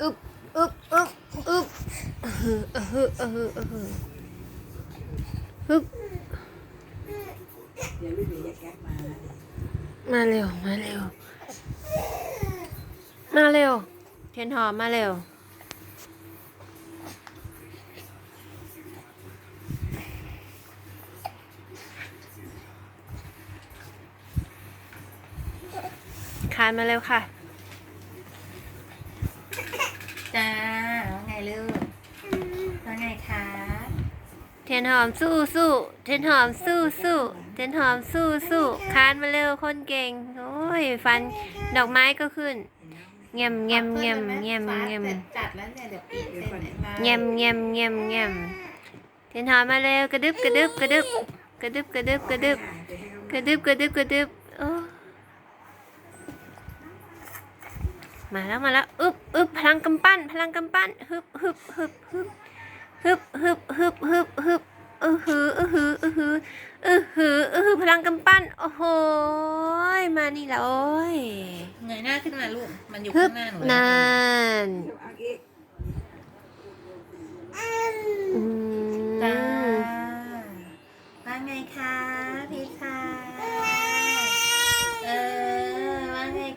อึบอึบอึบอึบเออเออเออเออเออฮึบเดี๋ยวพี่เบียร์แก๊กมา มาเร็ว มาเร็ว มาเร็ว เทียนหอมมาเร็ว คานมาเร็วค่ะ จ้าว่าไงลูกว่าไงคะเทียนหอมสู้สู้เทียนหอมสู้สู้เทียนหอมสู้สู้คานมาเร็วคนเก่งโอ้ยฟันดอกไม้ก็ขึ้นเงียมเงียมเงียมเงียมเงียมฟ้าสร็จจัดแล้วเนี่ยเดี๋ยวปีเสร็จเนี่ยมาเงียมเงียมเงียมเงียมเทียนหอมมาเร็วกระดึบกระดึบกระดึบกระดึบกระดึบกระดึบกระดึบกระดึบกระดึบ มาแล้วมาแล้วอึบอึบพลังกำปั้น พลังกำปั้นฮึบฮึบฮึบฮึบฮึบฮึบฮึบฮึบฮึบอือหืออือหืออือหืออือหืออือหือพลังกำปั้น โอ้โหมานี่แล้วเงยหน้าขึ้นมาลูก มันอยู่ข้างหน้าหนูนั่นจ้าว่าไงคะพี่คะ